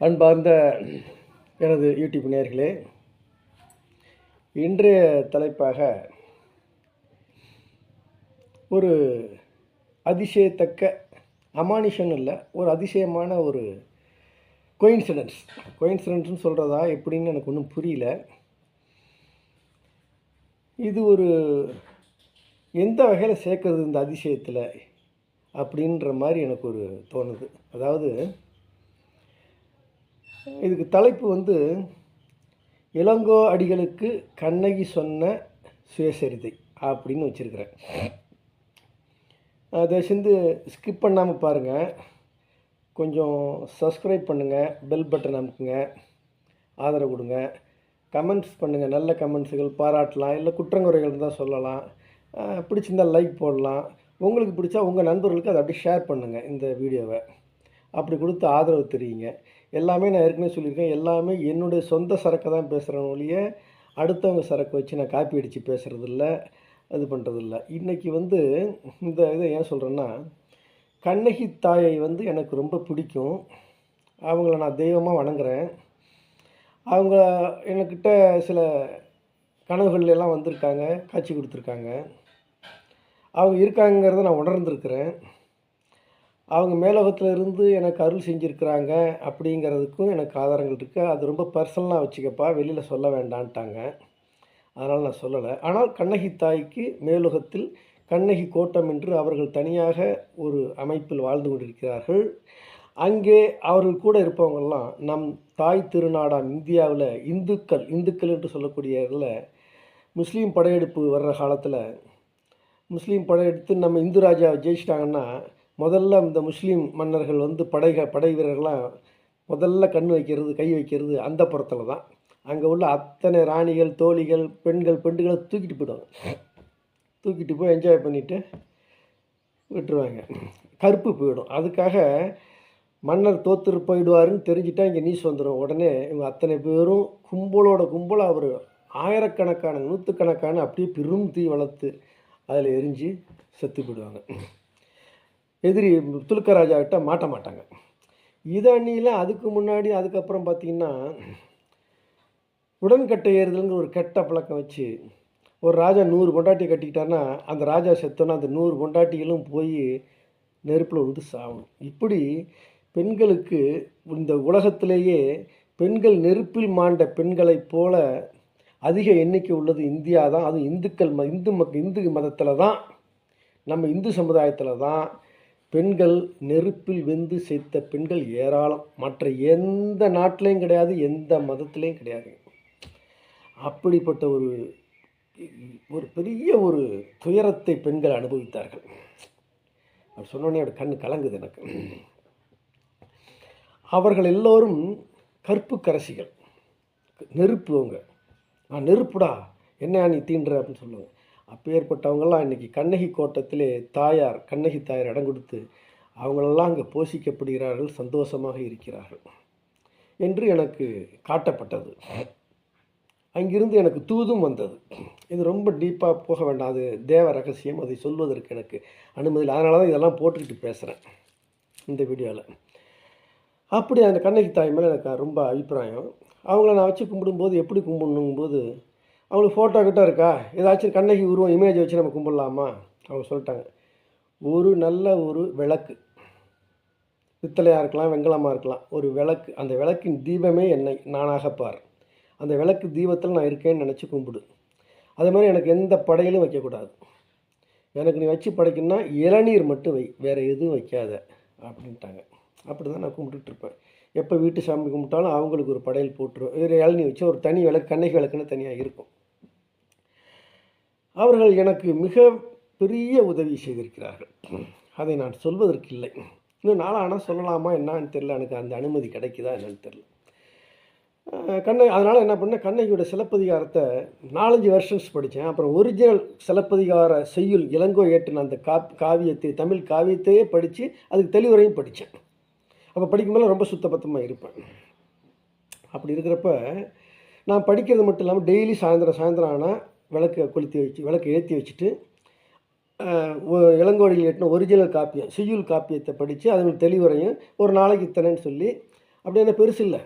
அன்பார்ந்த எனது யூடியூப் நேர்களே இன்றைய தலைப்பாக ஒரு அதிசயத்தக்க அமானுஷன் இல்லை ஒரு அதிசயமான ஒரு கோயின்சிடன்ஸ் கோயின்சிடன்ஸ்னு சொல்கிறதா எப்படின்னு எனக்கு ஒன்றும் புரியல. இது ஒரு எந்த வகையில் சேர்க்கறது இந்த அதிசயத்தில் அப்படின்ற மாதிரி எனக்கு ஒரு தோணுது. அதாவது இதுக்கு தலைப்பு வந்து இளங்கோ அடிகளுக்கு கண்ணகி சொன்ன சுயசரிதை அப்படின்னு வச்சுருக்கிறேன். அதை சேர்ந்து ஸ்கிப் பண்ணாமல் பாருங்கள் கொஞ்சம் சப்ஸ்கிரைப் பண்ணுங்கள் பெல் பட்டன் அமுக்குங்க ஆதரவு கொடுங்க. கமெண்ட்ஸ் பண்ணுங்கள் நல்ல கமெண்ட்ஸுகள் பாராட்டலாம் இல்லை குற்றங்குறைகள் இருந்தால் சொல்லலாம். பிடிச்சிருந்தால் லைக் போடலாம். உங்களுக்கு பிடிச்சா உங்கள் நண்பர்களுக்கு அதை அப்படியே ஷேர் பண்ணுங்கள் இந்த வீடியோவை அப்படி கொடுத்து ஆதரவு தெரியுங்க எல்லாமே நான் ஏற்கனவே சொல்லியிருக்கேன். எல்லாமே என்னுடைய சொந்த சரக்கை தான் பேசுகிறேன் ஒழிய அடுத்தவங்க சரக்கு வச்சு நான் காப்பி அடித்து பேசுகிறதில்ல இது பண்ணுறதில்ல இன்றைக்கி வந்து இந்த இதை ஏன் சொல்கிறேன்னா கண்ணகி தாயை வந்து எனக்கு ரொம்ப பிடிக்கும். அவங்கள நான் தெய்வமாக வணங்குறேன். அவங்க என்கிட்ட சில கனவுகள்லாம் எல்லாம் வந்திருக்காங்க காட்சி கொடுத்துருக்காங்க. அவங்க இருக்காங்கிறத நான் உணர்ந்திருக்கிறேன். அவங்க மேலோகத்தில் இருந்து எனக்கு அருள் செஞ்சுருக்கிறாங்க அப்படிங்கிறதுக்கும் எனக்கு ஆதாரங்கள் இருக்குது அது ரொம்ப பர்சனலாக வச்சுக்கப்பா வெளியில் சொல்ல வேண்டான்ட்டாங்க. அதனால் நான் சொல்லலை. ஆனால் கண்ணகி தாய்க்கு மேலுகத்தில் கண்ணகி கோட்டம் என்று அவர்கள் தனியாக ஒரு அமைப்பில் வாழ்ந்து கொண்டிருக்கிறார்கள். அங்கே அவர்கள் கூட இருப்பவங்கெல்லாம் நம் தாய் திருநாடாம் இந்தியாவில் இந்துக்கள் இந்துக்கள் என்று சொல்லக்கூடியவர்கள முஸ்லீம் படையெடுப்பு வர்ற காலத்தில் முஸ்லீம் படையெடுத்து நம்ம இந்து ராஜாவை ஜெயிச்சிட்டாங்கன்னா முதல்ல இந்த முஸ்லீம் மன்னர்கள் வந்து படைக படை வீரர்கள்லாம் முதல்ல கண் வைக்கிறது கை வைக்கிறது அந்த புறத்தில் தான். அங்கே உள்ள அத்தனை ராணிகள் தோழிகள் பெண்கள் பெண்டுகளை தூக்கிட்டு போயிடுவாங்க. தூக்கிட்டு போய் என்ஜாய் பண்ணிவிட்டு விட்டுருவாங்க. கருப்பு போயிடும். அதுக்காக மன்னர் தோத்துரு போயிடுவாருன்னு தெரிஞ்சுட்டா இங்கே நியூஸ் வந்துடும் உடனே இவங்க அத்தனை பேரும் கும்பலோட கும்பலாக அவர் ஆயிரக்கணக்கான நூற்றுக்கணக்கான அப்படியே பெரும் தீ வளர்த்து அதில் எரிஞ்சு செத்து போயிடுவாங்க. எதிரி துலுக்கராஜாக்கிட்ட மாட்ட மாட்டாங்க. இதை அண்ணியில் அதுக்கு முன்னாடி அதுக்கப்புறம் பார்த்தீங்கன்னா உடன்கட்டை ஏறுதல்ங்கிற ஒரு கெட்ட பழக்கம் வச்சு ஒரு ராஜா நூறு பொண்டாட்டி கட்டிக்கிட்டான்னா அந்த ராஜா செத்தோன்னா அந்த நூறு பொண்டாட்டிகளும் போய் நெருப்பில் வந்து சாகணும் இப்படி பெண்களுக்கு இந்த உலகத்திலேயே பெண்கள் நெருப்பில் மாண்ட பெண்களைப் போல அதிக எண்ணிக்கை உள்ளது இந்தியா தான் அதுவும் இந்துக்கள் ம இந்து மக் இந்து மதத்தில் தான் நம்ம இந்து சமுதாயத்தில் தான் பெண்கள் நெருப்பில் வெந்து செத்த பெண்கள் ஏராளம். மற்ற எந்த நாட்டிலையும் கிடையாது எந்த மதத்திலையும் கிடையாது. அப்படிப்பட்ட ஒரு ஒரு பெரிய ஒரு துயரத்தை பெண்கள் அனுபவித்தார்கள். அவர் சொன்னோடனே அவர் கண் கலங்குது எனக்கு. அவர்கள் எல்லோரும் கற்பு கரசிகள் நெருப்பு அவங்க நான் நெருப்புடா என்ன நீ தீண்டுற அப்படின்னு சொல்லுவாங்க. அப்பேற்பட்டவங்கெல்லாம் இன்றைக்கி கண்ணகி கோட்டத்திலே தாயார் கண்ணகி தாயார் இடம் கொடுத்து அவங்களெல்லாம் அங்கே போஷிக்கப்படுகிறார்கள் சந்தோஷமாக இருக்கிறார்கள் என்று எனக்கு காட்டப்பட்டது. அங்கிருந்து எனக்கு தூதும் வந்தது. இது ரொம்ப டீப்பாக போக வேண்டாம். அது தேவ ரகசியம். அதை சொல்வதற்கு எனக்கு அனுமதி இல்லை. அதனால தான் இதெல்லாம் போட்டுக்கிட்டு பேசுகிறேன் இந்த வீடியோவில் அப்படி அந்த கண்ணகி தாய் மேலே எனக்கு ரொம்ப அபிப்பிராயம். அவங்கள நான் வச்சு கும்பிடும்போது எப்படி கும்பிடணுங்கும்போது அவங்களுக்கு ஃபோட்டோ கிட்ட இருக்கா? ஏதாச்சும் கண்ணகி உருவம் இமேஜ் வச்சு நம்ம கும்பிடலாமா? அவங்க சொல்லிட்டாங்க. ஒரு நல்ல ஒரு விளக்கு. பித்தளையாக இருக்கலாம் வெங்கலமாக இருக்கலாம். ஒரு விளக்கு. அந்த விளக்கின் தீபமே என்னை நானாக பார். அந்த விளக்கு தீபத்தில் நான் இருக்கேன்னு நினச்சி கும்பிடு. அதே மாதிரி எனக்கு எந்த படையிலும் வைக்கக்கூடாது எனக்கு நீ வச்சு படைக்கணும்னா இளநீர் மட்டும் வை. வேறு எதுவும் வைக்காத. அப்படின்ட்டாங்க. அப்படி தான் நான் கும்பிட்டுட்ருப்பேன் எப்போ வீட்டு சாமி கும்பிட்டாலும் அவங்களுக்கு ஒரு படையல் போட்டுரும். வேறு இளநீர் வச்சு ஒரு தனி விளக்கு கண்ணகி விளக்குன்னு தனியாக இருக்கும். அவர்கள் எனக்கு மிக பெரிய உதவி செய்திருக்கிறார்கள். அதை நான் சொல்வதற்கு இல்லை இன்னும் நாளானால் சொல்லலாமா என்னன்னு தெரில எனக்கு அந்த அனுமதி கிடைக்குதா என்னன்னு தெரில கண்ணை அதனால் என்ன பண்ணேன்? கண்ணகியோட சிலப்பதிகாரத்தை நாலஞ்சு வருஷன்ஸ் படித்தேன். அப்புறம் ஒரிஜினல் சிலப்பதிகார செய்யுள் இளங்கோ ஏற்றின அந்த கா காவியத்தை தமிழ் காவியத்தையே படித்து அதுக்கு தெளிவுரையும் படித்தேன். அப்போ படிக்கும்போது ரொம்ப சுத்தபத்தமாக இருப்பேன். அப்படி இருக்கிறப்ப நான் படிக்கிறது மட்டும் இல்லாமல் டெய்லி சாயந்தரம் சாயந்தரம் ஆனால் விளக்கு கொளுத்தி வச்சு விளக்கு ஏற்றி வச்சுட்டு இளங்கோடியில் எட்டின ஒரிஜினல் காப்பியம் செய்யுள் காப்பியத்தை படித்து அதன் தெளிவுரையும் ஒரு நாளைக்கு இத்தனைன்னு சொல்லி அப்படி என்ன பெருசு இல்லை.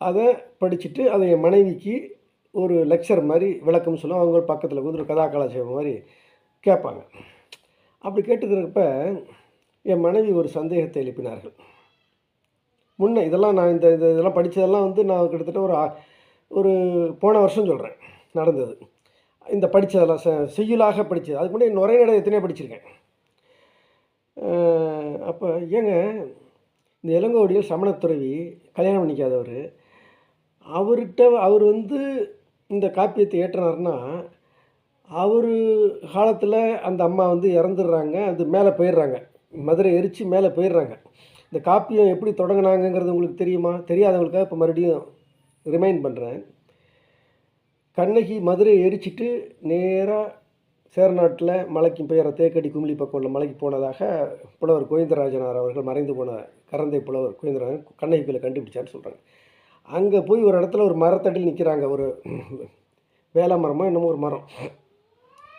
அதை படிச்சுட்டு அதை என் மனைவிக்கு ஒரு லெக்சர் மாதிரி விளக்கம் சொல்லும் அவங்க பக்கத்தில் வந்து ஒரு கதா கலாச்சாரம் மாதிரி கேட்பாங்க. அப்படி கேட்டுக்கிறப்ப என் மனைவி ஒரு சந்தேகத்தை எழுப்பினார்கள். முன்ன இதெல்லாம் நான் இந்த இதெல்லாம் படித்ததெல்லாம் வந்து நான் கிட்டத்தட்ட ஒரு ஒரு போன வருஷம் சொல்கிறேன் நடந்தது. இந்த படித்ததெல்லாம் செ செய்யுளாக படித்தது. அதுக்கு முன்னாடி நுரைநடை எத்தனையோ படிச்சிருக்கேன். அப்போ ஏங்க இந்த இளங்கோடியில் சமணத்துறவி கல்யாணம் பண்ணிக்காதவர் அவர்கிட்ட அவர் வந்து இந்த காப்பியத்தை ஏற்றினார்னா அவர் காலத்தில் அந்த அம்மா வந்து இறந்துடுறாங்க அது மேலே போயிடுறாங்க. மதுரை எரித்து மேலே போயிடுறாங்க. இந்த காப்பியம் எப்படி தொடங்கினாங்கங்கிறது உங்களுக்கு தெரியுமா? தெரியாதவங்களுக்காக இப்போ மறுபடியும் ரிமைண்ட் பண்ணுறேன் கண்ணகி மதுரை எரிச்சிட்டு நேராக சேரநாட்டில் மலைக்கு பெயர தேக்கடி குமிழி பக்கம் உள்ள மலைக்கு போனதாக புலவர் கோவிந்தராஜனார் அவர்கள் மறைந்து போன கரந்தை புலவர் கோவிந்தராஜன் கண்ணகி கோயிலை கண்டுபிடிச்சான்னு சொல்கிறாங்க அங்கே போய் ஒரு இடத்துல ஒரு மரத்தடியில் நிற்கிறாங்க ஒரு வேள மரமோ என்னமோ ஒரு மரம்.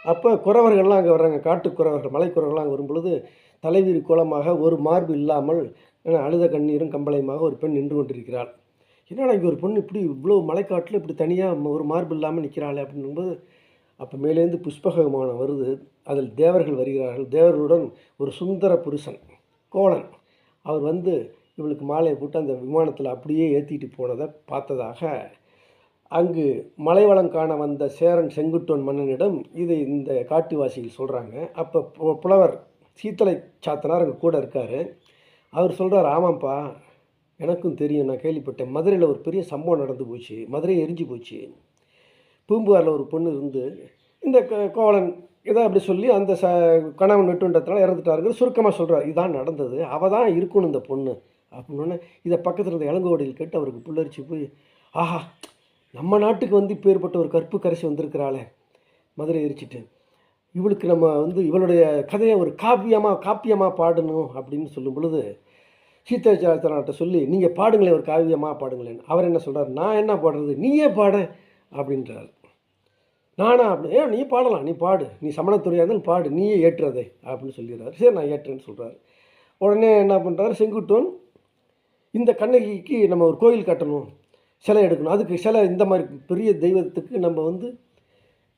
அப்போ குறவர்கள்லாம் அங்கே வர்றாங்க. காட்டு குறவர்கள் மலைக்குறவர்கள்லாம் அங்கே வரும்பொழுது தலைவிரி கோலமாக ஒரு மார்பு இல்லாமல் அழுத கண்ணீரும் கம்பளையுமாக ஒரு பெண் நின்று கொண்டிருக்கிறாள். என்னடா இங்கே ஒரு பொண்ணு இப்படி இவ்வளோ மலைக்காட்டில் இப்படி தனியாக ஒரு மார்பு இல்லாமல் நிற்கிறாள் அப்படின்னும்போது அப்போ மேலேருந்து புஷ்பக விமானம் வருது. அதில் தேவர்கள் வருகிறார்கள். தேவர்களுடன் ஒரு சுந்தர புருஷன் கோலன். அவர் வந்து இவளுக்கு மாலையை போட்டு அந்த விமானத்தில் அப்படியே ஏற்றிட்டு போனதை பார்த்ததாக அங்கு மலைவளம் காண வந்த சேரன் செங்குட்டோன் மன்னனிடம் இது இந்த காட்டுவாசிகள் சொல்கிறாங்க அப்போ பு- புலவர் சீத்தலை சாத்தனார் அங்கே கூட இருக்கார். அவர் சொல்கிறார் ஆமாம்ப்பா எனக்கும் தெரியும் நான் கேள்விப்பட்டேன். மதுரையில் ஒரு பெரிய சம்பவம் நடந்து போச்சு. மதுரை எரிஞ்சு போச்சு. பூம்புகாரில் ஒரு பொண்ணு இருந்து இந்த க- கோவலன் ஏதோ அப்படி சொல்லி அந்த ச கணவன் வெட்டுன்றதுனால இறந்துட்டாருங்கிற சுருக்கமாக சொல்கிறார் இதான் நடந்தது. அவள் தான் இருக்கணும் இந்த பொண்ணு. அப்படின்னோடனே இதை பக்கத்தில் இருந்த இளங்கோடியில் கேட்டு அவருக்கு புல்லரிச்சு போய் ஆஹா நம்ம நாட்டுக்கு வந்து இப்பேற்பட்ட ஒரு கற்பு கரைசி வந்திருக்கிறாளே. மதுரை எரிச்சிட்டு இவளுக்கு நம்ம வந்து இவளுடைய கதையை ஒரு காப்பியமாக காப்பியமாக பாடணும். அப்படின்னு சொல்லும் பொழுது சீதாச்சாரத்தனாட்ட சொல்லி நீங்கள் பாடுங்களேன் ஒரு காவியமாக பாடுங்களேன். அவர் என்ன சொல்கிறார் நான் என்ன பாடுறது? நீயே பாட அப்படின்றார். நானா? அப்படி ஏன் நீ பாடலாம் நீ பாடு. நீ சமணத்துறையாக இருந்தாலும் பாடு நீயே ஏற்றுறதே அப்படின்னு சொல்லிடுறாரு. சரி நான் ஏற்றுறேன்னு சொல்கிறாரு உடனே என்ன பண்ணுறாரு செங்குட்டோன் இந்த கண்ணகிக்கு நம்ம ஒரு கோயில் கட்டணும் சிலை எடுக்கணும். அதுக்கு சிலை இந்த மாதிரி பெரிய தெய்வத்துக்கு நம்ம வந்து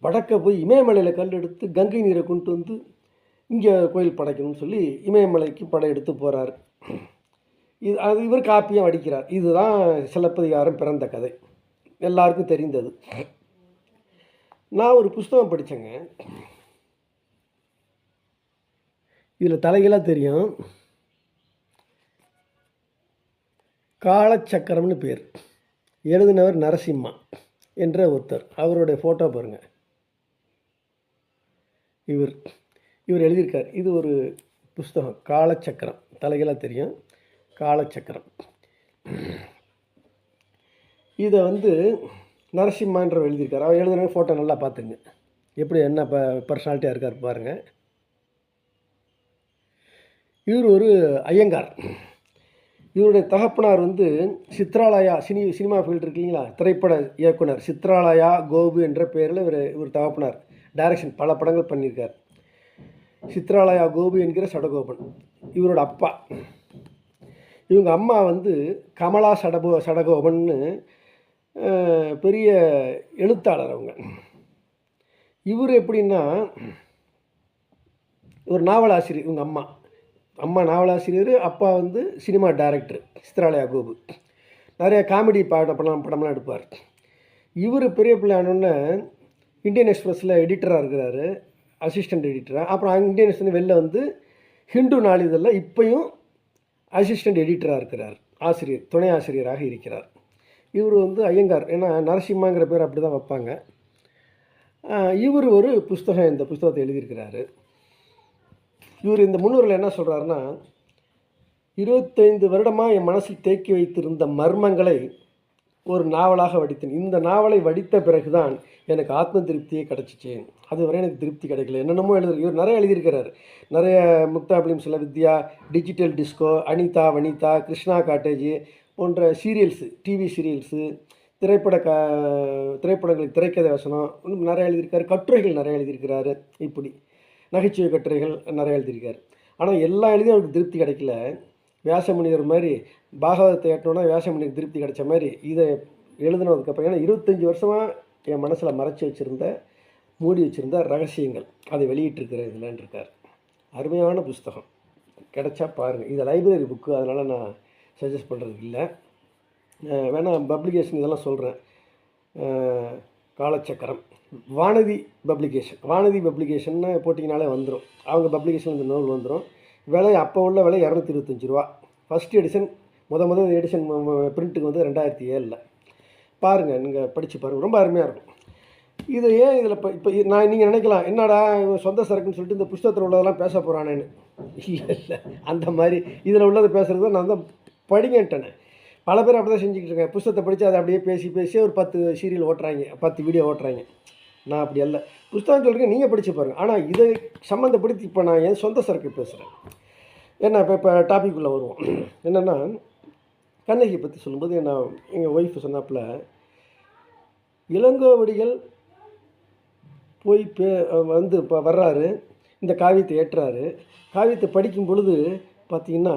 வடக்க போய் இமயமலையில் கல் எடுத்து கங்கை நீரை கொண்டு வந்து இங்கே கோயில் படைக்கணும்னு சொல்லி இமயமலைக்கு படையெடுத்து போகிறார் இது அது இவர் காப்பியம் அடிக்கிறார். இதுதான் சிலப்பதிகாரம் பிறந்த கதை. எல்லாருக்கும் தெரிந்தது. நான் ஒரு புஸ்தகம் படித்தேங்க இதில் தலைகளாக தெரியும். காலச்சக்கரம்னு பேர். எழுதினவர் நரசிம்மா என்ற ஒருத்தர். அவருடைய ஃபோட்டோ பாருங்கள் இவர் இவர் எழுதியிருக்கார். இது ஒரு புஸ்தகம். காலச்சக்கரம். தலைகளாக தெரியும். காலச்சக்கரம். இதை வந்து நரசிம்மான்றவர் எழுதியிருக்கார். அவர் எழுதுன ஃபோட்டோ நல்லா பார்த்துங்க. எப்படி என்ன ப பர்சனாலிட்டியாக இருக்கார் பாருங்கள் இவர் ஒரு ஐயங்கார். இவருடைய தகப்பனார் வந்து சித்ராலயா சினி சினிமா ஃபீல்டு இருக்கு இல்லைங்களா? திரைப்பட இயக்குனர் சித்ராலயா கோபு என்ற பெயரில் இவர் இவர் தகப்பனார். டைரக்ஷன் பல படங்கள் பண்ணியிருக்கார். சித்ராலயா கோபு என்கிற சடகோபன். இவரோட அப்பா. இவங்க அம்மா வந்து கமலா சடபோ சடகோபன்னு பெரிய எழுத்தாளர் அவங்க. இவர் எப்படின்னா ஒரு நாவலாசிரியர் இவங்க அம்மா. அம்மா நாவலாசிரியர் அப்பா வந்து சினிமா டைரக்டர் சித்ராலயா கோபு. நிறைய காமெடி பாட படம் படம்லாம் எடுப்பார். இவர் பெரிய பிள்ளை ஆனோடனே இந்தியன் எக்ஸ்பிரஸில் எடிட்டராக இருக்கிறாரு அசிஸ்டண்ட் எடிட்டராக அப்புறம் இந்தியன் எக்ஸ்பிரஸ் வெளில வந்து ஹிந்து நாளிதழில் இப்போயும் அசிஸ்டன்ட் எடிட்டராக இருக்கிறார். ஆசிரியர் துணை ஆசிரியராக இருக்கிறார். இவர் வந்து ஐயங்கார். ஏன்னா நரசிம்மாங்கிற பேர் அப்படி தான் வைப்பாங்க இவர் ஒரு புஸ்தகம் இந்த புஸ்தகத்தை எழுதியிருக்கிறாரு. இவர் இந்த முன்னூரில் என்ன சொல்கிறாருன்னா இருபத்தைந்து வருடமாக என் மனசில் தேக்கி வைத்திருந்த மர்மங்களை ஒரு நாவலாக வடித்தேன். இந்த நாவலை வடித்த பிறகுதான் எனக்கு ஆத்ம திருப்தியே கிடச்சிச்சு. அதுவரை எனக்கு திருப்தி கிடைக்கல. என்னென்னமோ எழுதி இவர் நிறைய எழுதியிருக்கிறார். நிறைய முக்தா பிலிம் சில Vidya digital disco Anitha Vanitha Krishna cottage போன்ற சீரியல்ஸு டிவி சீரியல்ஸு திரைப்பட க திரைப்படங்களுக்கு திரைக்கதை வசனம் இன்னும் நிறைய எழுதியிருக்காரு. கட்டுரைகள் நிறைய எழுதியிருக்கிறாரு. இப்படி நகைச்சுவை கட்டுரைகள் நிறைய எழுதியிருக்காரு. ஆனால் எல்லா எழுதியும் அவருக்கு திருப்தி கிடைக்கல. வியாசமுனிவர் மாதிரி பாகவதத்தை ஏற்றோன்னா வியாசமுனிக்கு திருப்தி கிடைச்ச மாதிரி இதை எழுதுனதுக்கப்புறம் ஏன்னா இருபத்தஞ்சி வருஷமாக என் மனசில் மறைச்சி வச்சுருந்த மூடி வச்சுருந்த ரகசியங்கள். அதை வெளியிட்டிருக்கிற இதுலன்னு இருக்கார். அருமையான புஸ்தகம். கிடைச்சா பாருங்கள் இது லைப்ரரி புக்கு அதனால் நான் சஜஸ்ட் பண்ணுறது இல்லை. வேணால் பப்ளிகேஷன் இதெல்லாம் சொல்கிறேன் காலச்சக்கரம். வானதி பப்ளிகேஷன் வானதி பப்ளிகேஷன்னு போட்டிங்கனாலே வந்துடும் அவங்க பப்ளிகேஷன் இந்த நூல் வந்துடும் விலை அப்போ உள்ள விலை இரநூத்தி இருபத்தஞ்சி ரூபா. ஃபஸ்ட் எடிஷன் முத முத எடிஷன் பிரிண்ட்டுக்கு வந்து ரெண்டாயிரத்தி ஏழில். பாருங்கள் நீங்கள் படித்து பாருங்கள் ரொம்ப அருமையாக இருக்கும். இது ஏன் இதில் இப்போ இப்போ நான் நீங்கள் நினைக்கலாம் என்னடா இவன் சொந்த சரக்குன்னு சொல்லிட்டு இந்த புஸ்தகத்தில் உள்ளதெல்லாம் பேச போகிறானேன்னு இல்லை இல்லை. அந்த மாதிரி இதில் உள்ளதை பேசுகிறது நான் தான் படிங்கன்ட்டேனே. பல பேர் அப்படி தான் செஞ்சுக்கிட்டு இருக்கேன் புஸ்தகத்தை படித்து அதை அப்படியே பேசி பேசி ஒரு பத்து சீரியல் ஓட்டுறாங்க பத்து வீடியோ ஓட்டுறாங்க. நான் அப்படி அல்ல. புஸ்தகம் சொல்கிறேன் நீங்கள் படித்து பாருங்கள் ஆனால் இதை சம்மந்தப்படுத்தி இப்போ நான் என் சொந்த சரக்கு பேசுகிறேன் ஏன்னா இப்போ இப்போ டாபிக் உள்ள வருவோம். என்னென்னா கண்ணகியை பற்றி சொல்லும்போது என்ன எங்கள் ஒய்ஃப் சொன்னாப்புல இளங்கோவடிகள் போய் பே வந்து இப்போ வர்றாரு இந்த காவியத்தை ஏற்றுறாரு காவியத்தை படிக்கும் பொழுது பார்த்தீங்கன்னா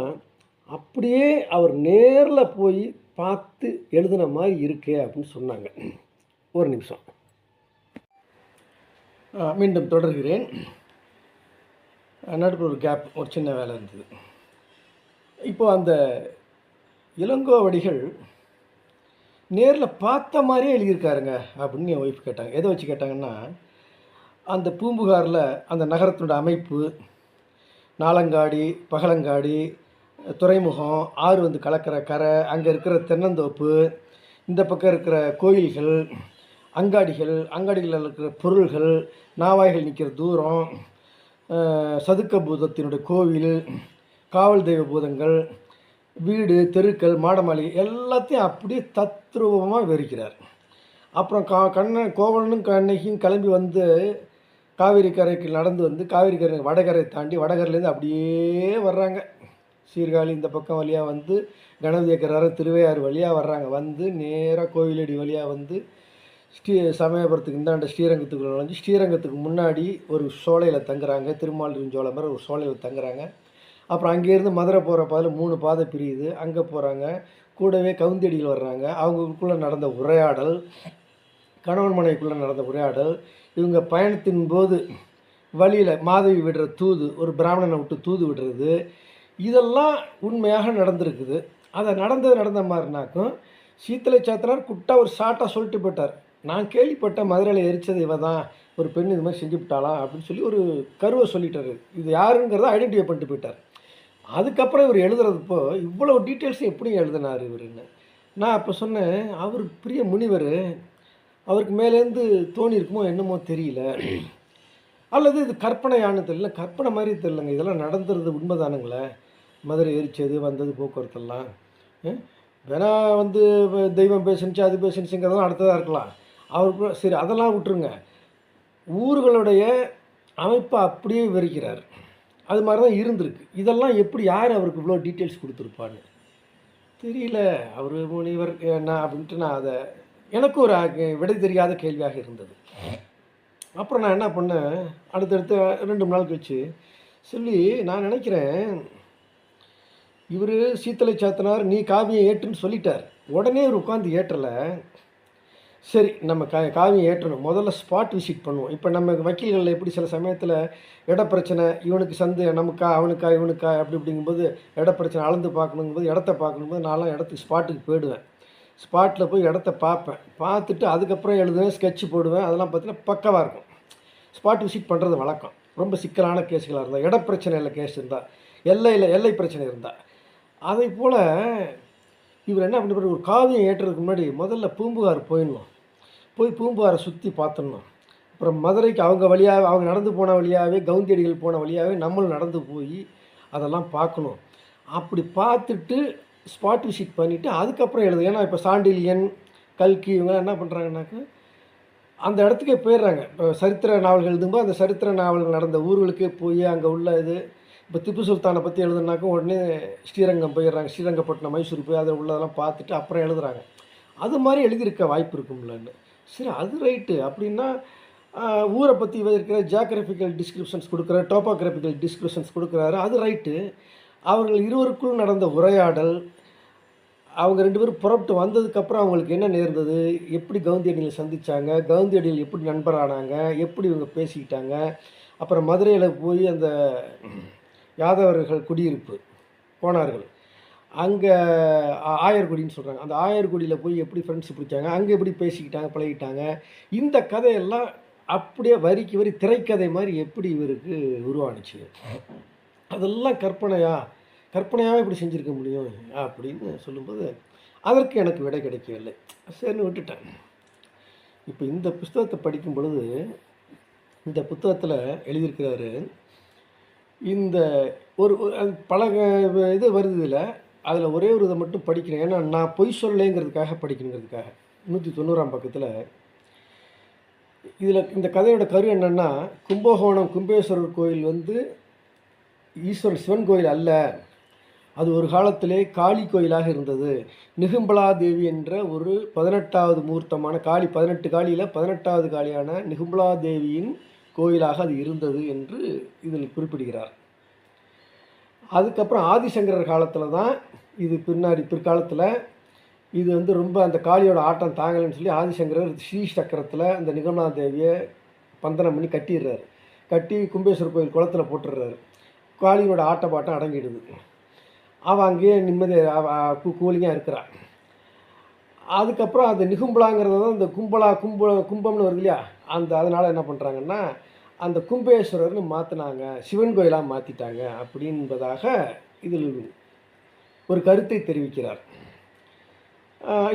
அப்படியே அவர் நேரில் போய் பார்த்து எழுதின மாதிரி இருக்கே அப்படின்னு சொன்னாங்க. ஒரு நிமிஷம். மீண்டும் தொடர்கிறேன். நடுப்பு ஒரு கேப் ஒரு சின்ன வேலை இருந்தது. இப்போ அந்த இளங்கோவடிகள் நேரில் பார்த்த மாதிரியே எழுதியிருக்காருங்க அப்படின்னு என் ஒய்ஃப் கேட்டாங்க. எதை வச்சு கேட்டாங்கன்னா அந்த பூம்புகாரில் அந்த நகரத்தினோட அமைப்பு நாலங்காடி பகலங்காடி துறைமுகம் ஆறு வந்து கலக்கிற கரை அங்கே இருக்கிற தென்னந்தோப்பு இந்த பக்கம் இருக்கிற கோயில்கள் அங்காடிகள் அங்காடிகளில் இருக்கிற பொருள்கள் நாவாய்கள் நிற்கிற தூரம் சதுக்க பூதத்தினுடைய கோவில் காவல் தெய்வ பூதங்கள் வீடு தெருக்கள் மாடமாளிகை எல்லாத்தையும் அப்படியே தத்ரூபமாக விவரிக்கிறார். அப்புறம் கா கண்ணன் கோவலனும் கண்ணகியும் கிளம்பி வந்து காவிரி கரைக்கு நடந்து வந்து காவிரி கரை வடகரை தாண்டி வடகரையிலேருந்து அப்படியே வர்றாங்க. சீர்காழி இந்த பக்கம் வழியாக வந்து கணபதி ஏக்கரார திருவையாறு வழியாக வர்றாங்க. வந்து நேராக கோவிலடி வழியாக வந்து ஸ்ரீ சமயபுரத்துக்கு இந்தாண்ட ஸ்ரீரங்கத்துக்குள்ள நுழைஞ்சு ஸ்ரீரங்கத்துக்கு முன்னாடி ஒரு சோலையில் தங்குறாங்க. திருமாலிருஞ்சோலை மாதிரி ஒரு சோலையில் தங்குறாங்க. அப்புறம் அங்கேருந்து மதுரை போகிற பாதையில் மூணு பாதை பிரியுது. அங்கே போகிறாங்க கூடவே கவுந்தடியில் வர்றாங்க. அவங்களுக்குள்ளே நடந்த உரையாடல் கணவன் மனைவிக்குள்ளே நடந்த உரையாடல் இவங்க பயணத்தின் போது வழியில் மாதவி விடுற தூது ஒரு பிராமணனை விட்டு தூது விடுறது. இதெல்லாம் உண்மையாக நடந்திருக்குது. அதை நடந்தது நடந்த மாதிரினாக்கும் சீத்தலை சாத்தனார் குட்டா ஒரு ஷார்ட்டாக சொல்லிட்டு போயிட்டார். நான் கேள்விப்பட்ட மதுரையில் எரிச்சது இவ தான் ஒரு பெண் இது மாதிரி செஞ்சு விட்டாளா அப்படின்னு சொல்லி ஒரு கருவை சொல்லிட்டாரு. இது யாருங்கிறத ஐடென்டிஃபை பண்ணிட்டு போயிட்டார். அதுக்கப்புறம் இவர் எழுதுறதுப்போ இவ்வளோ டீட்டெயில்ஸும் எப்படி எழுதினார் இவருன்னு நான் அப்போ சொன்னேன் அவர் பிரிய முனிவர் அவருக்கு மேலேருந்து தோணி இருக்குமோ என்னமோ தெரியல. அல்லது இது கற்பனையானு தெரியல கற்பனை மாதிரி தெரியலங்க. இதெல்லாம் நடந்துறது உண்மைதானுங்களே. மதுரை எரிச்சது வந்தது போக்குவரத்தெல்லாம். வேணா வந்து தெய்வம் பேசுனுச்சு அது பேசுனுச்சுங்கிறதெல்லாம் அடுத்ததாக இருக்கலாம். அவர் சரி அதெல்லாம் விட்டுருங்க. ஊர்களுடைய அமைப்பை அப்படியே விவரிக்கிறார். அது மாதிரி தான் இருந்திருக்கு. இதெல்லாம் எப்படி யார் அவருக்கு இவ்வளோ டீட்டெயில்ஸ் கொடுத்துருப்பான்னு? தெரியல. அவர் முனிவர் என்ன அப்படின்ட்டு நான் அதை எனக்கு ஒரு விடை தெரியாத கேள்வியாக இருந்தது. அப்புறம் நான் என்ன பண்ணேன்? அடுத்தடுத்து ரெண்டு மூணு நாள் கழிச்சு சொல்லி நான் நினைக்கிறேன் இவர் சீத்தலை சாத்தனார் நீ காவியம் ஏற்றுன்னு சொல்லிட்டார். உடனே இவர் உட்காந்து ஏற்றலை. சரி நம்ம கா காவியம் ஏற்றணும். முதல்ல ஸ்பாட் விசிட் பண்ணுவோம். இப்போ நம்ம வக்கீல்களில் எப்படி சில சமயத்தில் இட பிரச்சனை இவனுக்கு சந்து நமக்கா அவனுக்கா இவனுக்கா அப்படி இப்படிங்கும்போது இட பிரச்சனை அளந்து பார்க்கணுங்கும்போது இடத்த பார்க்கணும்போது நான்லாம் இடத்துக்கு ஸ்பாட்டுக்கு போயிடுவேன். ஸ்பாட்டில் போய் இடத்த பார்ப்பேன். பார்த்துட்டு அதுக்கப்புறம் எழுதுவேன் ஸ்கெட்ச் போடுவேன். அதெல்லாம் பார்த்தீங்கன்னா பக்கவாக இருக்கும். ஸ்பாட் விசிட் பண்ணுறது வழக்கம். ரொம்ப சிக்கலான கேஸுகளாக இருந்தால் இட பிரச்சனையில் கேஸ் இருந்தால் எல்லையில் எல்லை பிரச்சனை இருந்தால் அதே போல் இவர் என்ன பண்ணி ஒரு காவியம் ஏற்றுறதுக்கு முன்னாடி முதல்ல பூம்புகார் போயிடணும். போய் பூம்புகாரை சுற்றி பார்த்துடணும். அப்புறம் மதுரைக்கு அவங்க வழியாக அவங்க நடந்து போன வழியாகவே கவுந்தியடிகள் போன வழியாகவே நம்மளும் நடந்து போய் அதெல்லாம் பார்க்கணும். அப்படி பார்த்துட்டு ஸ்பாட் விசிட் பண்ணிவிட்டு அதுக்கப்புறம் எழுது ஏன்னா இப்போ சாண்டிலியன் கல்கி இவங்கெல்லாம் என்ன பண்ணுறாங்கன்னாக்கா அந்த இடத்துக்கே போயிடுறாங்க. இப்போ சரித்திர நாவல்கள் எழுதும்போது அந்த சரித்திர நாவல்கள் நடந்த ஊர்களுக்கே போய் அங்கே உள்ள இது இப்போ திப்பு சுல்தானை பற்றி எழுதுனாக்கா உடனே ஸ்ரீரங்கம் போயிடுறாங்க. ஸ்ரீரங்கப்பட்டினம் மைசூர் போய் அதில் உள்ளதெல்லாம் பார்த்துட்டு அப்புறம் எழுதுறாங்க. அது மாதிரி எழுதியிருக்க வாய்ப்பு இருக்கும்லன்னு. சரி அது ரைட்டு அப்படின்னா ஊரை பற்றி இருக்கிற ஜியாகிரபிக்கல் டிஸ்கிரிப்ஷன்ஸ் கொடுக்குற டோப்போகிராஃபிக்கல் டிஸ்கிரிப்ஷன்ஸ் கொடுக்குறாரு அது ரைட்டு அவர்கள் இருவருக்குள் நடந்த உரையாடல் அவங்க ரெண்டு பேரும் புறப்பட்டு வந்ததுக்கப்புறம் அவங்களுக்கு என்ன நேர்ந்தது? எப்படி கவுந்தியடிகளை சந்திச்சாங்க? கவுந்தியடிகள் எப்படி நண்பரானாங்க? எப்படி இவங்க பேசிக்கிட்டாங்க? அப்புறம் மதுரையில் போய் அந்த யாதவர்கள் குடியிருப்பு போனார்கள். அங்கே ஆயர்குடின்னு சொல்கிறாங்க அந்த ஆயர்குடியில் போய் எப்படி ஃப்ரெண்ட்ஸ் பிடிச்சாங்க? அங்கே எப்படி பேசிக்கிட்டாங்க பழகிட்டாங்க? இந்த கதையெல்லாம் அப்படியே வரிக்கு வரி திரைக்கதை மாதிரி எப்படி இவருக்கு உருவானுச்சு? அதெல்லாம் கற்பனையா கற்பனையாகவே இப்படி செஞ்சுருக்க முடியும் அப்படின்னு சொல்லும்போது அதற்கு எனக்கு விடை கிடைக்கவில்லை. சரின்னு விட்டுட்டேன். இப்போ இந்த புஸ்தகத்தை படிக்கும் பொழுது இந்த புத்தகத்தில் எழுதியிருக்கிறாரு இந்த ஒரு ஒரு- பல இது வருது இதில் அதில் ஒரே ஒரு இதை மட்டும் படிக்கிறேன். ஏன்னா நான் பொய் சொல்லேங்கிறதுக்காக படிக்கணுங்கிறதுக்காக. நூற்றி தொண்ணூறாம் பக்கத்தில் இதில் இந்த கதையோட கரு என்னென்னா கும்பகோணம் கும்பேஸ்வரர் கோயில் வந்து ஈஸ்வரன் சிவன் கோயில் அல்ல. அது ஒரு காலத்திலே காளி கோயிலாக இருந்தது. நிகும்பலா தேவி என்ற ஒரு பதினெட்டாவது முகூர்த்தமான காளி பதினெட்டு காளியில் பதினெட்டாவது காளியான நிகும்பலா தேவியின் கோயிலாக அது இருந்தது என்று இதில் குறிப்பிடுகிறார். அதுக்கப்புறம் ஆதிசங்கரர் காலத்தில் தான் இது பின்னாடி பிற்காலத்தில் இது வந்து ரொம்ப அந்த காளியோட ஆட்டம் தாங்கலைன்னு சொல்லி ஆதிசங்கரர் ஸ்ரீ சக்கரத்தில் அந்த நிகமலா தேவியை பந்தனம் பண்ணி கட்டிடுறாரு. கட்டி கும்பேஸ்வரர் கோயில் குளத்தில் போட்டுடுறாரு. காளியோட ஆட்ட பாட்டம் அடங்கிடுது. அவள் அங்கேயே நிம்மதியாக கூலிங்காக இருக்கிறாள் அதுக்கப்புறம் அந்த நிகும்பலாங்கிறது தான் இந்த கும்பலா கும்ப கும்பம்னு வருது இல்லையா? அந்த அதனால் என்ன பண்ணுறாங்கன்னா அந்த கும்பேஸ்வரர்னு மாற்றினாங்க சிவன் கோயிலாக மாற்றிட்டாங்க அப்படின்பதாக இதில் ஒரு கருத்தை தெரிவிக்கிறார்.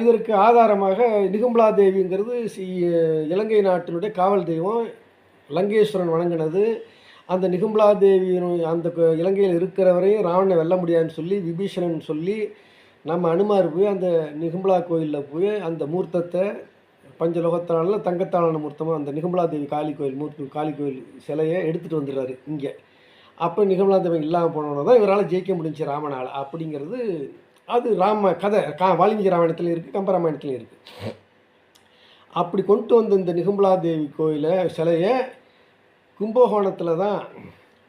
இதற்கு ஆதாரமாக நிகும்பலா தேவிங்கிறது இலங்கை நாட்டினுடைய காவல் தெய்வம் லங்கேஸ்வரன் வணங்கினது. அந்த நிகும்பலா தேவியின் அந்த இலங்கையில் இருக்கிறவரையும் ராவணனை வெல்ல முடியாதுன்னு சொல்லி விபீஷணன் சொல்லி நம்ம அனுமார் போய் அந்த நிகும்பலா கோயிலில் போய் அந்த மூர்த்தத்தை பஞ்சலோகத்தான தங்கத்தான மூர்த்தமாக அந்த நிகும்பலா தேவி காளி கோயில் மூர்த்தி காளி கோயில் சிலையை எடுத்துகிட்டு வந்துடுறாரு இங்கே. அப்போ நிகமலா தேவி இல்லாமல் போனோன்னு தான் இவரால் ஜெயிக்க முடிஞ்சு ராமனால். அப்படிங்கிறது அது ராம கதை. கா வால்மீகி ராமாயணத்துலையும் இருக்குது கம்பராமாயணத்துலையும் இருக்குது அப்படி கொண்டு வந்த இந்த நிகும்பலா தேவி கோயிலை சிலையை கும்பகோணத்தில் தான்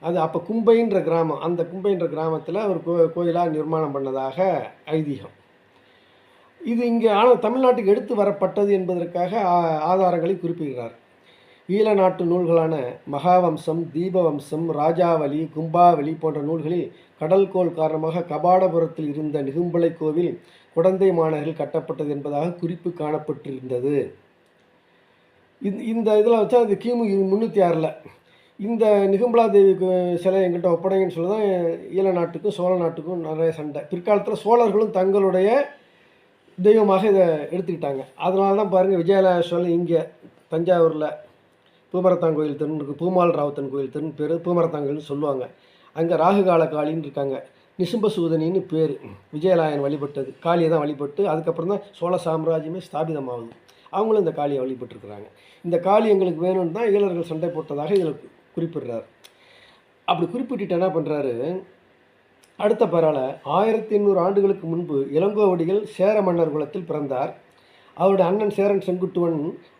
அது அப்போ கும்பைன்ற கிராமம் அந்த கும்பைன்ற கிராமத்தில் ஒரு கோ கோயிலாக நிர்மாணம் பண்ணதாக ஐதீகம். இது இங்கே ஆனால் தமிழ்நாட்டுக்கு எடுத்து வரப்பட்டது என்பதற்காக ஆ- ஆதாரங்களை குறிப்பிடுகிறார். ஈழ நாட்டு நூல்களான மகாவம்சம் தீபவம்சம் ராஜாவலி கும்பாவலி போன்ற நூல்களில் கடல்கோள் காரணமாக கபாடபுரத்தில் இருந்த நிகும்பலை கோவில் குடந்தை மாநகரில் கட்டப்பட்டது என்பதாக குறிப்பு காணப்பட்டிருந்தது. இந்த இந்த இதில் வச்சா அது கிமு முந்நூற்றி ஆறில். இந்த நிகும்பலா தேவி சிலை எங்கிட்ட ஒப்படைங்கன்னு சொல்லி தான் ஈழ நாட்டுக்கும் சோழ நாட்டுக்கும் நிறைய சண்டை. பிற்காலத்தில் சோழர்களும் தங்களுடைய தெய்வமாக இதை எடுத்துக்கிட்டாங்க. அதனால தான் பாருங்கள் விஜயலாசோல் இங்கே தஞ்சாவூரில் பூமரத்தான் கோயில் தெருன்னு இருக்குது பூமால் ராவுத்தன் கோயில் தெருன்னு பேர் பூமரத்தாங்கல்னு சொல்லுவாங்க. அங்கே ராகுகால காளின்னு இருக்காங்க. நிசும்ப சூதனின்னு பேர். விஜயலாயன் வழிபட்டது. காளியை தான் வழிபட்டு அதுக்கப்புறம் தான் சோழ சாம்ராஜ்யமே ஸ்தாபிதமாகுது. அவங்களும் இந்த காளியை வழிபட்டுருக்குறாங்க. இந்த காளி எங்களுக்கு வேணும்னு தான் ஈழர்கள் சண்டை போட்டதாக இதில் குறிப்பிடுறார். அப்படி குறிப்பிட்டுட்டு என்ன பண்ணுறாரு அடுத்த பரால ஆயிரத்தி எண்ணூறு ஆண்டுகளுக்கு முன்பு இளங்கோவடிகள் சேர மன்னர் குலத்தில் பிறந்தார். அவருடைய அண்ணன் சேரன் செங்குட்டுவன்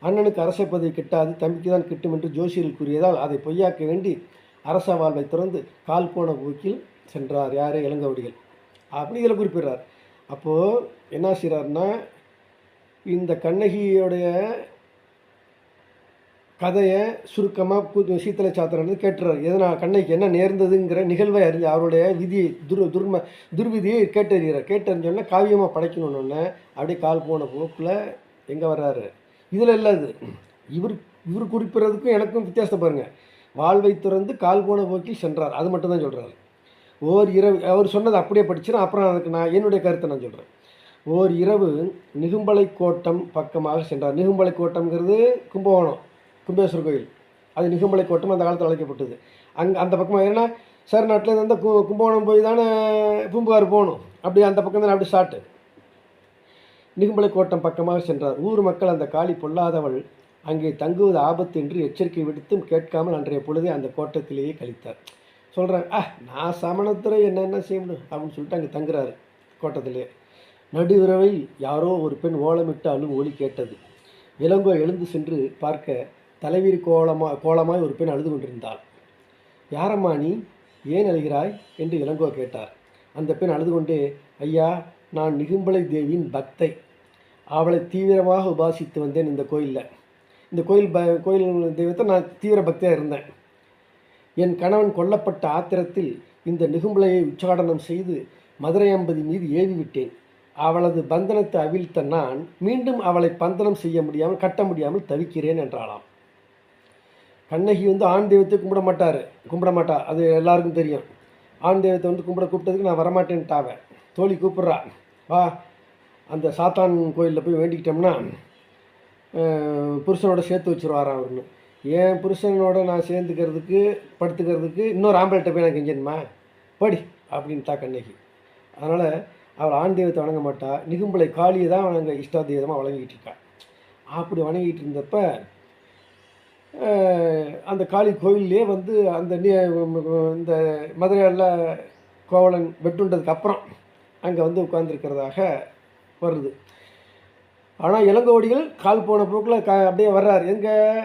அண்ணனுக்கு அரச பதவி கிட்டாது தம்பிக்கு தான் கிட்டும் என்று ஜோசியர்கள் கூறியதால் அதை பொய்யாக்க வேண்டி அரச வாழ்வை திறந்து கால் போன போக்கில் சென்றார் யார் இளங்கோவடிகள். அப்படி இதில் குறிப்பிடுறார். அப்போது என்ன செய்கிறார்னா இந்த கண்ணகியோடைய கதையை சுருக்கமாக சீத்தலை சாத்திரன்னு கேட்டுறாரு. எதனால் கண்ணைக்கு என்ன நேர்ந்ததுங்கிற நிகழ்வை அறிஞ்சு அவருடைய விதியை துர் துர்ம துர்விதியை கேட்டறிகிறார். கேட்டறிஞ்சோடனே காவியமாக படைக்கணுன்னொன்னே அப்படியே கால் போன போக்கில் எங்கே வர்றாரு? இதில் இல்லை அது. இவர் இவர் குறிப்பிட்றதுக்கும் எனக்கும் வித்தியாசம் பாருங்கள் வாழ்வை துறந்து கால் போன போக்கில் சென்றார். அது மட்டும்தான் சொல்கிறாரு சொல்கிறார் ஓர் இரவு அவர் சொன்னது அப்படியே படிச்சிடும் அப்புறம் அதுக்கு நான் என்னுடைய கருத்தை நான் சொல்கிறேன் ஓர் இரவு நிகும்பலை கோட்டம் பக்கமாக சென்றார். நிகும்பலை கோட்டம்ங்கிறது கும்பகோணம். கும்பேஸ்வரர் கோயில். அது நிகும்பலை கோட்டம் அந்த காலத்தில் அழைக்கப்பட்டது. அங்கே அந்த பக்கமாக ஏன்னா சார் நாட்டில் இருந்து கு கும்பகோணம் போய் தானே பூம்புகார் போகணும். அப்படி அந்த பக்கம் தானே அப்படி ஸ்டார்ட்டு நிகும்பலை கோட்டம் பக்கமாக சென்றார். ஊர் மக்கள் அந்த காளி பொல்லாதவள் அங்கே தங்குவது ஆபத்து என்று எச்சரிக்கை விடுத்தும் கேட்காமல் அன்றைய பொழுதே அந்த கோட்டத்திலேயே கழித்தார். சொல்கிறாங்க ஆ நான் சமணத்துறை என்னென்ன செய்யணும்? அப்படின்னு சொல்லிட்டு அங்கே தங்குறாரு கோட்டத்திலே. நடுவிரவில் யாரோ ஒரு பெண் ஓலமிட்டு அழும் கேட்டது. இளங்கோ எழுந்து சென்று பார்க்க தலைவிரி கோலமா கோலமாய் ஒரு பெண் அழுது கொண்டிருந்தாள். யாரம்மா நீ? ஏன் அழுகிறாய்? என்று இளங்கோ கேட்டார். அந்த பெண் அழுது கொண்டே ஐயா நான் நிகும்பலை தேவியின் பக்தை. அவளை தீவிரமாக உபாசித்து வந்தேன் இந்த கோயிலில். இந்த கோயில் ப கோயில் தெய்வத்தை நான் தீவிர பக்தியாக இருந்தேன். என் கணவன் கொல்லப்பட்ட ஆத்திரத்தில் இந்த நிகும்பலையை உச்சாடனம் செய்து மதுரை அம்பதி மீது ஏவி விட்டேன். அவளது பந்தனத்தை அவிழ்த்த நான் மீண்டும் அவளை பந்தனம் செய்ய முடியாமல் கட்ட முடியாமல் தவிக்கிறேன் என்றாளாம். கண்ணகி வந்து ஆண் தெய்வத்தை கும்பிட மாட்டார். கும்பிட மாட்டா. அது எல்லாருக்கும் தெரியும். ஆண் தெய்வத்தை வந்து கும்பிட கூப்பிட்டதுக்கு நான் வரமாட்டேன்ட்டாவேன் தோழி கூப்பிட்றா. வா. அந்த சாத்தான் கோயிலில் போய் வேண்டிக்கிட்டோம்னா புருஷனோட சேர்த்து வச்சுருவாராம் அவர்னு என் புருஷனோட நான் சேர்ந்துக்கிறதுக்கு படுத்துக்கிறதுக்கு இன்னொரு ஆம்பளைட்ட போய் நான் கெஞ்சணுமா? படி அப்படின்ட்டா கண்ணகி அதனால் அவர் ஆண் தெய்வத்தை வணங்க மாட்டா. நிகும்பலை காளியை தான் வணங்க இஷ்டா தெய்வமாக வழங்கிக்கிட்டு இருக்கா. அப்படி வணங்கிட்டு இருந்தப்போ அந்த காளி கோயிலே வந்து அந்த இந்த மதுரையில் கோவலன் வெட்டுண்டதுக்கு அப்புறம் அங்கே வந்து உட்கார்ந்துருக்கிறதாக வருது. ஆனால் இளங்கோடிகள் கால் போன போக்கில் க அப்படியே வர்றார். எங்கே?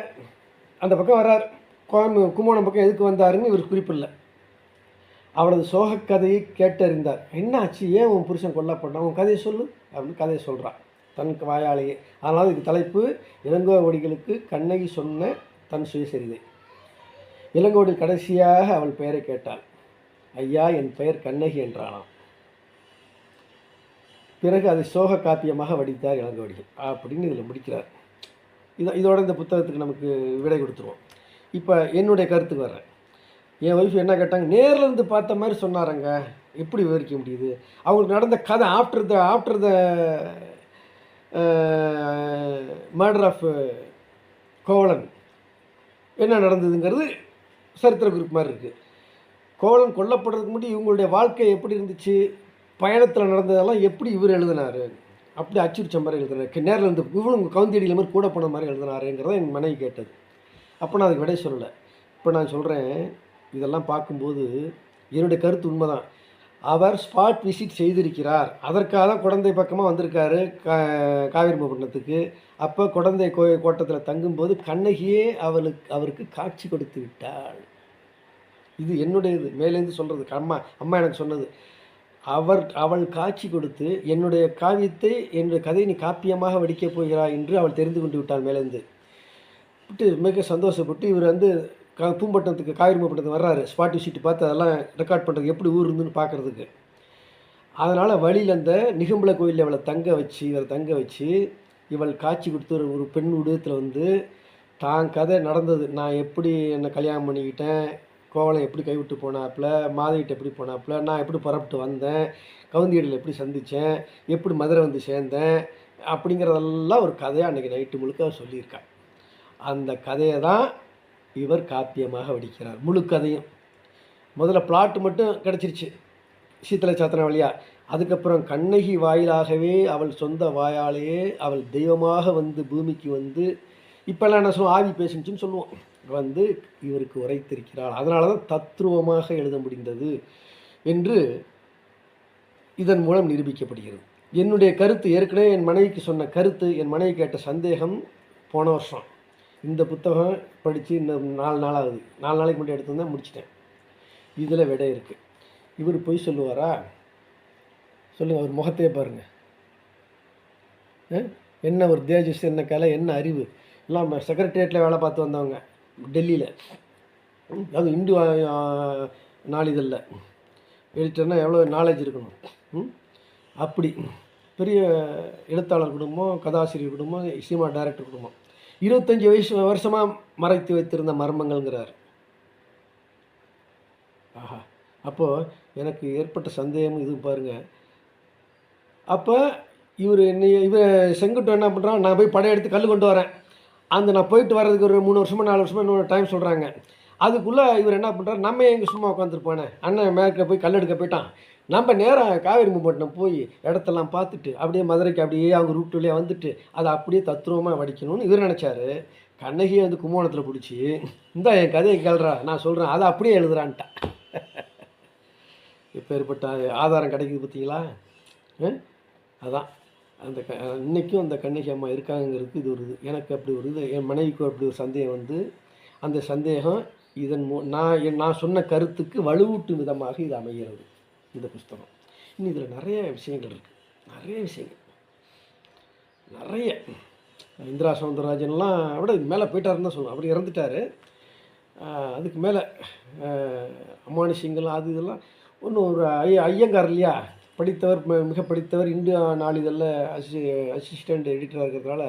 அந்த பக்கம் வர்றார். கோயம்பு கும்போணம் பக்கம் எதுக்கு வந்தாருன்னு இவர் குறிப்பில்லை. அவளது சோக கதையை கேட்டறிந்தார். என்னாச்சு? ஏன் உன் புருஷன் கொல்லப்பட்டான்? உன் கதையை சொல்லு. அப்படின்னு கதையை சொல்கிறான் தன் வாயாலேயே. அதனால் இதுக்கு தலைப்பு இளங்கோவடிகளுக்கு கண்ணகி சொன்ன தன் சுயசரிதை. இளங்கோடில் கடைசியாக அவள் பெயரை கேட்டாள். ஐயா என் பெயர் கண்ணகி என்றானாம் பிறகு அதை சோக காப்பியமாக வடித்தார் இளங்கோடிகள் அப்படின்னு இதில் முடிக்கிறார். இதை இதோட இந்த புத்தகத்துக்கு நமக்கு விடை கொடுத்துருவோம். இப்போ என்னுடைய கருத்துக்கு வர்றேன். என் ஒய்ஃப் என்ன கேட்டாங்க நேரில் இருந்து பார்த்த மாதிரி சொன்னாரங்க. எப்படி விவரிக்க முடியுது? அவங்களுக்கு நடந்த கதை after the after the murder of Kovalan. என்ன நடந்ததுங்கிறது சரித்திர குறிப்பு மாதிரி இருக்குது கோவலன் கொல்லப்படுறதுக்கு முன்னாடி இவங்களுடைய வாழ்க்கை எப்படி இருந்துச்சு? பயணத்தில் நடந்ததெல்லாம் எப்படி இவர் எழுதினார்? அப்படி அச்சுரிச்ச மாதிரி எழுதினார். நேரில் இருந்து இவளும் கவுந்தியடியில் மாதிரி கூட போன மாதிரி எழுதினாருங்கிறத என் மனைவி கேட்டது. அப்போ நான் அதுக்கு விடை சொல்லலை. இப்போ நான் சொல்கிறேன் இதெல்லாம் பார்க்கும்போது என்னுடைய கருத்து உண்மைதான். அவர் ஸ்பாட் விசிட் செய்திருக்கிறார். அதற்காக தான் குழந்தை பக்கமாக வந்திருக்காரு கா காவிரிமபட்டினத்துக்கு அப்போ குழந்தை கோ கோட்டத்தில் தங்கும்போது கண்ணகியே அவளுக்கு அவருக்கு காட்சி கொடுத்து விட்டாள். இது என்னுடைய இது மேலேருந்து சொல்கிறது அம்மா அம்மா எனக்கு சொன்னது. அவர் அவள் காட்சி கொடுத்து என்னுடைய காவியத்தை என்னுடைய கதையை நீ காப்பியமாக வடிக்கப் போகிறாய் என்று அவள் தெரிந்து கொண்டு விட்டாள் மேலேருந்து விட்டு மிக சந்தோஷப்பட்டு இவர் வந்து கா பூம்பட்டினத்துக்கு காவிரிமப்பட்டினத்துக்கு வர்றாரு. ஸ்பாட் விசிட் பார்த்து அதெல்லாம் ரெக்கார்ட் பண்ணுறது எப்படி ஊர் இருந்துன்னு பார்க்குறதுக்கு. அதனால் வழியில் அந்த நிகம்பல கோயிலில் இவளை தங்க வச்சு இவரை தங்க வச்சு இவள் காட்சி கொடுத்து ஒரு ஒரு பெண் உடயத்தில் வந்து தான் கதை நடந்தது. நான் எப்படி என்னை கல்யாணம் பண்ணிக்கிட்டேன்? கோவலம் எப்படி கைவிட்டு போனாப்புல? மாதவிட்டு எப்படி போனாப்புல? நான் எப்படி புறப்பட்டு வந்தேன்? கவுந்தியடியில் எப்படி சந்தித்தேன் எப்படி மதுரை வந்து சேர்ந்தேன்? அப்படிங்கிறதெல்லாம் ஒரு கதையாக அன்றைக்கி நைட்டு முழுக்க சொல்லியிருக்காள் அந்த கதையை தான் இவர் காப்பியமாக வடிக்கிறார். முழு கதையும். முதல்ல பிளாட் மட்டும் கிடச்சிருச்சு. சீத்தலை சாத்தன வழியாக அதுக்கப்புறம் கண்ணகி வாயிலாகவே அவள் சொந்த வாயாலேயே அவள் தெய்வமாக வந்து பூமிக்கு வந்து இப்போல்லாம் என்ன சொல்லுவோம்? ஆவி பேசுச்சுன்னு சொல்லுவோம். வந்து இவருக்கு உரைத்திருக்கிறாள். அதனால தான் தத்ரூபமாக எழுத முடிந்தது என்று இதன் மூலம் நிரூபிக்கப்படுகிறது. என்னுடைய கருத்து ஏற்கனவே என் மனைவிக்கு சொன்ன கருத்து என் மனைவி கேட்ட சந்தேகம் போன வருஷம். இந்த புத்தகம் படித்து இன்னும் நாலு நாள் ஆகுது நாலு நாளைக்கு முன்னாடி எடுத்து முடிச்சிட்டேன். இதில் விடை இருக்குது இவர் பொய் சொல்லுவாரா? சொல்லுங்கள் அவர் முகத்தையே பாருங்கள் என்ன ஒரு தேஜஸ் என்ன கலை என்ன அறிவு? எல்லாம் செக்ரட்டேரியட்டில் வேலை பார்த்து வந்தவங்க டெல்லியில். அது இந்து நாளிதழில். எடிட்டர்னா எவ்வளோ நாலேஜ் இருக்கணும்? அப்படி. பெரிய எழுத்தாளர் குடும்பம் கதாசிரியர் குடும்பம் சினிமா டைரக்டர் குடும்பம். இருபத்தஞ்சி வயசு வருஷமாக மறைத்து வைத்திருந்த மர்மங்கள்ங்கிறார். ஆஹா அப்போது எனக்கு ஏற்பட்ட சந்தேகம் இது பாருங்கள் அப்போ இவர் என்ன இவர் செங்குட்டம் என்ன பண்ணுறான் நான் போய் படையெடுத்து கல் கொண்டு வரேன். அந்த நான் போயிட்டு வர்றதுக்கு ஒரு மூணு வருஷமோ நாலு வருஷமா இன்னொரு டைம் சொல்கிறாங்க அதுக்குள்ளே இவர் என்ன பண்ணுறாரு நம்ம எங்கே சும்மா உட்காந்துருப்பானே அண்ணன் மேற்க போய் கல் எடுக்க போயிட்டான். நம்ம நேராக காவேரி முப்பட்டினம் போய் இடத்தெல்லாம் பார்த்துட்டு அப்படியே மதுரைக்கு அப்படியே அவங்க ரூட் வழியாக வந்துட்டு அதை அப்படியே தத்ரூபமாக வடிக்கணும்னு இவர் நினச்சாரு. கண்ணகியை வந்து கும்போணத்தில் பிடிச்சி இந்தா என் கதையை கேள்றா நான் சொல்கிறேன் அதை அப்படியே எழுதுறான்ட்டான் இப்போ ஏற்பட்ட ஆதாரம் கிடைக்குது பார்த்தீங்களா? ஆ? அதான். அந்த க இன்றைக்கும் அந்த கண்ணகி அம்மா இருக்காங்கிறதுக்கு இது ஒரு இது. எனக்கு அப்படி ஒரு இது என் மனைவிக்கும் அப்படி ஒரு சந்தேகம் வந்து அந்த சந்தேகம் இதன் மூ நான் என் நான் சொன்ன கருத்துக்கு வலுவூட்டும் விதமாக இது அமைகிறது. இந்த புஸ்தகம். இன்னும் இதில் நிறைய விஷயங்கள் இருக்குது நிறைய விஷயங்கள். நிறைய. இந்திரா சவுந்தரராஜன்லாம் விட இது மேலே போயிட்டாருன்னு தான் சொல்லணும் அவர் இறந்துட்டார். அதுக்கு மேலே அமானுஷிங்கள் அது இதெல்லாம் ஒன்றும் ஒரு ஐய ஐயங்கார் இல்லையா? படித்தவர் மிக படித்தவர் இந்தியா நாளிதழில் அசி அசிஸ்டண்ட் எடிட்டராக இருக்கிறதுனால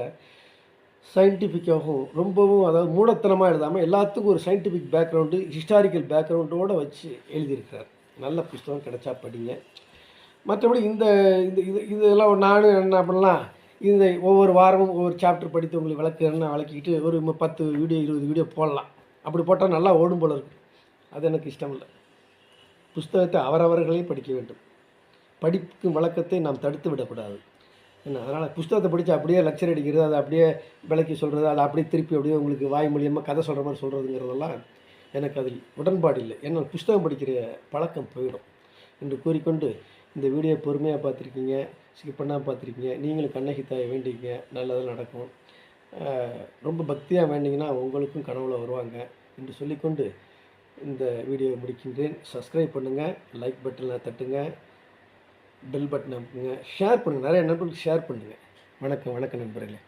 சயின்டிஃபிக்காகவும் ரொம்பவும் அதாவது மூடத்தனமாக எழுதாமல் எல்லாத்துக்கும் ஒரு சயின்டிஃபிக் பேக்ரவுண்டு ஹிஸ்டாரிக்கல் பேக்ரவுண்டோடு வச்சு எழுதியிருக்கிறார். நல்ல புஸ்தகம் கிடைச்சா படிங்க. மற்றபடி இந்த இந்த இது இதெல்லாம் நானும் என்ன பண்ணலாம்? இந்த ஒவ்வொரு வாரமும் ஒவ்வொரு சாப்டர் படித்து உங்களுக்கு விளக்குறேன்னு விளக்கிக்கிட்டு ஒரு பத்து வீடியோ இருபது வீடியோ போடலாம். அப்படி போட்டால் நல்லா ஓடும் போல இருக்கும் அது எனக்கு இஷ்டம் இல்லை புஸ்தகத்தை அவரவர்களே படிக்க வேண்டும். படிக்கும் வழக்கத்தை நாம் தடுத்து விடக்கூடாது. என்ன? அதனால் புஸ்தகத்தை படித்து அப்படியே லெக்சர் அடிக்கிறது அதை அப்படியே விளக்கி சொல்கிறது அதை அப்படியே திருப்பி அப்படியே உங்களுக்கு வாய் மூலியமாக கதை சொல்கிற மாதிரி சொல்கிறதுங்கிறதெல்லாம் எனக்கு அதில் உடன்பாடு இல்லை. ஏன்னா புஸ்தகம் படிக்கிற பழக்கம் போயிடும். என்று கூறிக்கொண்டு இந்த வீடியோ பொறுமையாக பார்த்துருக்கீங்க ஸ்கிப் பண்ணால் பார்த்துருக்கீங்க நீங்களும் கண்ணகி தாயை வேண்டிக்கங்க நல்லதாக நடக்கும். ரொம்ப பக்தியாக வேண்டிங்கன்னா உங்களுக்கும் கனவுல வருவாங்க என்று சொல்லிக்கொண்டு இந்த வீடியோவை முடிக்கின்றேன். சப்ஸ்கிரைப் பண்ணுங்கள் லைக் பட்டனை தட்டுங்க பெல் பட்டன் அமுக்குங்க ஷேர் பண்ணுங்கள் நிறைய நண்பர்களுக்கு ஷேர் பண்ணுங்கள் வணக்கம் வணக்கம் நண்பர்களே.